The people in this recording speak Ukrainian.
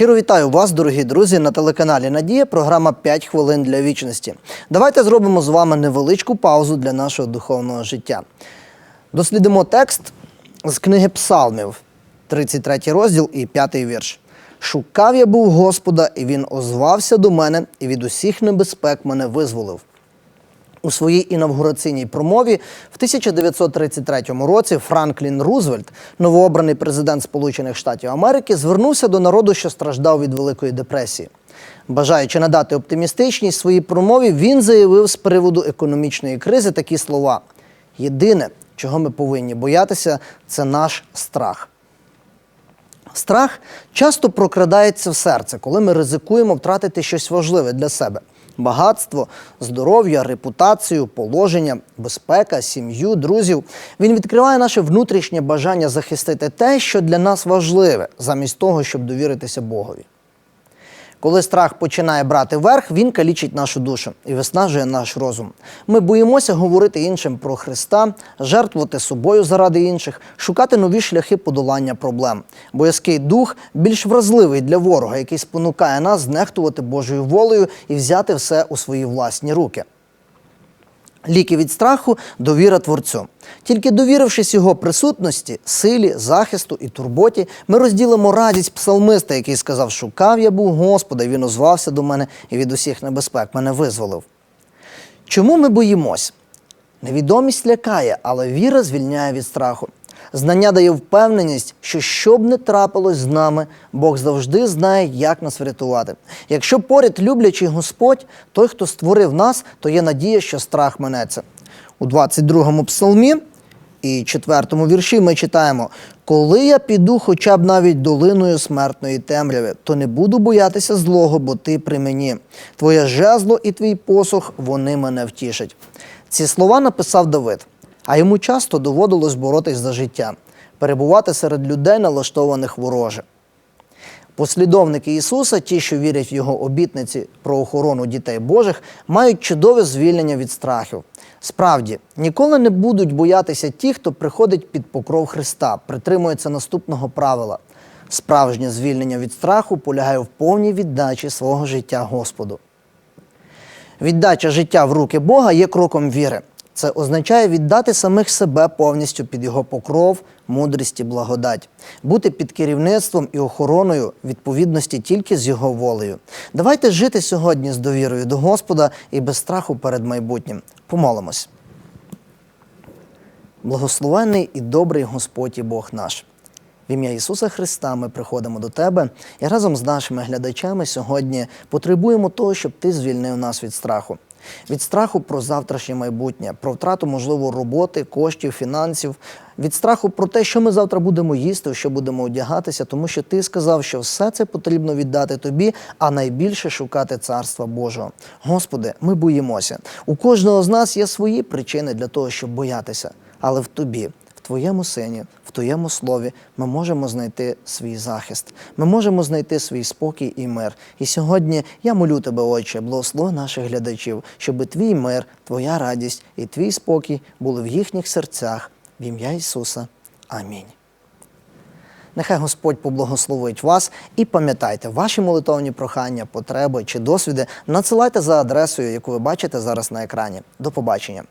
Щиро вітаю вас, дорогі друзі, на телеканалі Надія. Програма «5 хвилин для вічності. Давайте зробимо з вами невеличку паузу для нашого духовного життя. Дослідимо текст з книги Псалмів, 33 розділ і 5 вірш. Шукав я був Господа, і він озвався до мене, і від усіх небезпек мене визволив. У своїй інавгураційній промові в 1933 році Франклін Рузвельт, новообраний президент Сполучених Штатів Америки, звернувся до народу, що страждав від Великої депресії. Бажаючи надати оптимістичність своїй промові, він заявив з приводу економічної кризи такі слова: єдине, чого ми повинні боятися, це наш страх. Страх часто прокрадається в серце, коли ми ризикуємо втратити щось важливе для себе: багатство, здоров'я, репутацію, положення, безпека, сім'ю, друзів. Він відкриває наше внутрішнє бажання захистити те, що для нас важливе, замість того, щоб довіритися Богові. Коли страх починає брати верх, він калічить нашу душу і виснажує наш розум. Ми боїмося говорити іншим про Христа, жертвувати собою заради інших, шукати нові шляхи подолання проблем. Боязкий дух більш вразливий для ворога, який спонукає нас знехтувати Божою волею і взяти все у свої власні руки. Ліки від страху довіра творцю. Тільки довірившись його присутності, силі, захисту і турботі, ми розділимо радість псалмиста, який сказав: Шукав я був Господа, і він озвався до мене і від усіх небезпек мене визволив. Чому ми боїмось? Невідомість лякає, але віра звільняє від страху. Знання дає впевненість, що що б не трапилось з нами, Бог завжди знає, як нас врятувати. Якщо поряд люблячий Господь, той, хто створив нас, то є надія, що страх минеться. У 22-му псалмі і 4-му вірші ми читаємо: Коли я піду хоча б навіть долиною смертної темряви, то не буду боятися злого, бо ти при мені. Твоє жезло і твій посох вони мене втішать. Ці слова написав Давид. А йому часто доводилось боротись за життя, перебувати серед людей, налаштованих вороже. Послідовники Ісуса, ті, що вірять в Його обітниці про охорону дітей Божих, мають чудове звільнення від страхів. Справді, ніколи не будуть боятися ті, хто приходить під покров Христа, притримується наступного правила. Справжнє звільнення від страху полягає в повній віддачі свого життя Господу. Віддача життя в руки Бога є кроком віри. Це означає віддати самих себе повністю під його покров, мудрість і благодать, бути під керівництвом і охороною відповідності тільки з його волею. Давайте жити сьогодні з довірою до Господа і без страху перед майбутнім. Помолимось. Благословенний і добрий Господь і Бог наш. В ім'я Ісуса Христа ми приходимо до Тебе і разом з нашими глядачами сьогодні потребуємо того, щоб Ти звільнив нас від страху. Від страху про завтрашнє майбутнє, про втрату можливо роботи, коштів, фінансів, від страху про те, що ми завтра будемо їсти, що будемо одягатися, тому що ти сказав, що все це потрібно віддати тобі, а найбільше шукати царства Божого. Господи, ми боїмося. У кожного з нас є свої причини для того, щоб боятися, але в тобі. В Твоєму сині, в Твоєму слові ми можемо знайти свій захист, ми можемо знайти свій спокій і мир. І сьогодні я молю тебе, Отче, благослови наших глядачів, щоб твій мир, твоя радість і твій спокій були в їхніх серцях. В ім'я Ісуса. Амінь. Нехай Господь поблагословить вас і пам'ятайте, ваші молитовні прохання, потреби чи досвіди надсилайте за адресою, яку ви бачите зараз на екрані. До побачення.